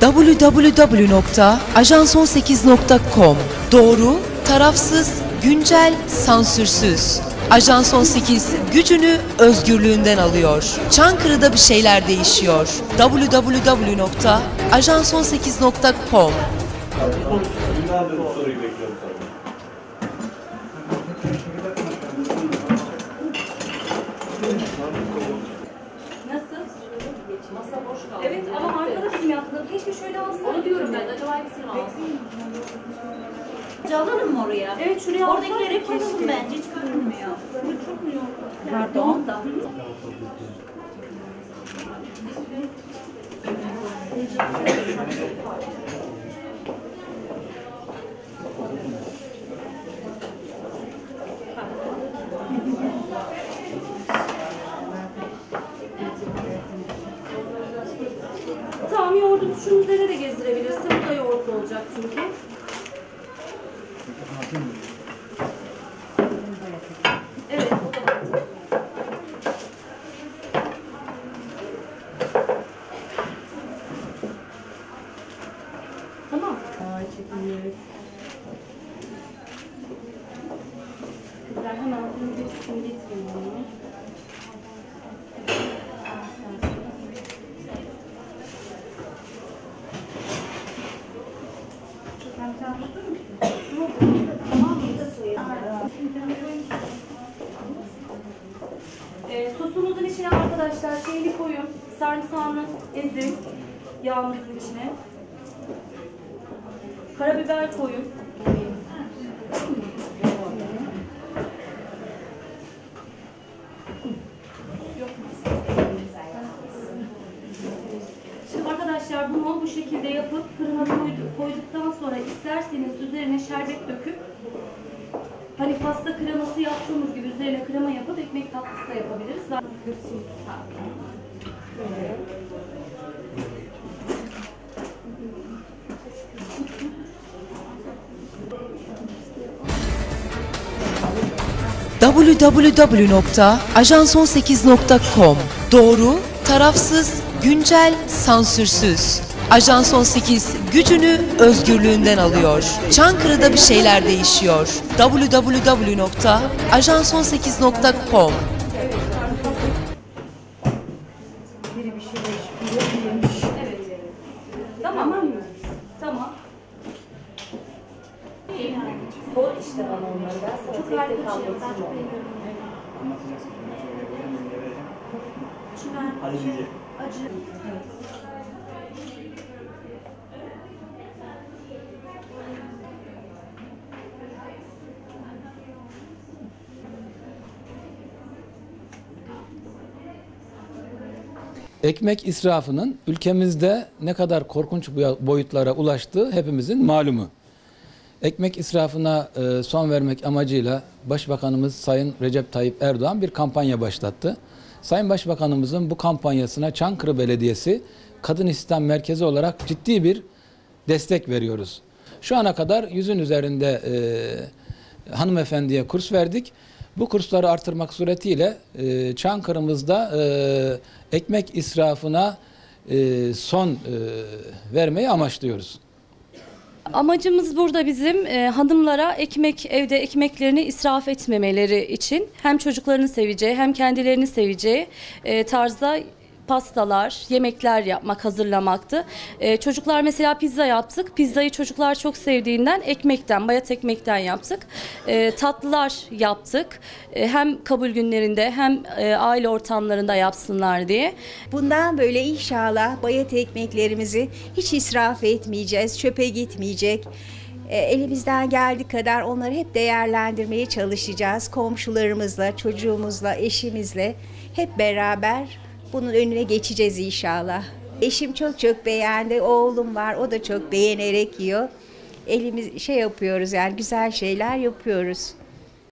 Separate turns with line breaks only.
www.ajanson8.com Doğru, tarafsız, güncel, sansürsüz. Ajans 18 gücünü özgürlüğünden alıyor. Çankırı'da bir şeyler değişiyor. www.ajanson8.com
Günlerdir bu
Masa boş kaldı. Evet ama arkada bizim yaptıkları. Keşke şöyle alsaydık. Onu diyorum ben. Acaba mi alsın?
Alalım mı oraya?
Evet şuraya
Oradakileri koyalım bence hiç görünmüyor.
Pardon da. Tamam yoğurdu tuşun üzerine de gezdirebilirsin. Bu da yoğurtlu olacak çünkü. Evet. o da. Tamam. Güzel hemen bir üstünü getireyim onu. Sosumuzun içine arkadaşlar şeyli koyun, sarımsağını ezin yağımızın içine. Karabiber koyun. Arkadaşlar bunu bu şekilde yapıp fırına koydu- koyduktan sonra isterseniz üzerine şerbet döküp hani pasta kreması yaptığımız gibi üzerine krema yapıp ekmek tatlısı da yapabiliriz. Zaten
www.ajanson8.com Doğru, tarafsız, güncel, sansürsüz. Ajans 18 gücünü özgürlüğünden alıyor. Çankırı'da bir şeyler değişiyor. www.ajanson8.com
Evet. Tamam mı? Tamam.
Sor işte bana onları. Ben sana
Çok
tek tek
bir şey. Ben
Ekmek israfının ülkemizde ne kadar korkunç boy- boyutlara ulaştığı hepimizin malumu. Ekmek israfına e, son vermek amacıyla Başbakanımız Sayın Recep Tayyip Erdoğan bir kampanya başlattı. Sayın Başbakanımızın bu kampanyasına Çankırı Belediyesi Kadın İstihdam Merkezi olarak ciddi bir destek veriyoruz. Şu ana kadar yüzün üzerinde e, hanımefendiye kurs verdik. Bu kursları artırmak suretiyle e, Çankırı'mızda e, ekmek israfına e, son e, vermeyi amaçlıyoruz.
Amacımız burada bizim e, hanımlara ekmek evde ekmeklerini israf etmemeleri için hem çocuklarını seveceği hem kendilerini seveceği e, tarzda pastalar, yemekler yapmak, hazırlamaktı. E, çocuklar mesela pizza yaptık. Pizzayı çocuklar çok sevdiğinden ekmekten, bayat ekmekten yaptık. E, tatlılar yaptık. E, hem kabul günlerinde hem e, aile ortamlarında yapsınlar diye.
Bundan böyle inşallah bayat ekmeklerimizi hiç israf etmeyeceğiz, çöpe gitmeyecek. Elimizden geldiği kadar onları hep değerlendirmeye çalışacağız. Komşularımızla, çocuğumuzla, eşimizle hep beraber bunun önüne geçeceğiz inşallah. Eşim çok çok beğendi, oğlum var, o da çok beğenerek yiyor. Elimiz şey yapıyoruz yani güzel şeyler yapıyoruz.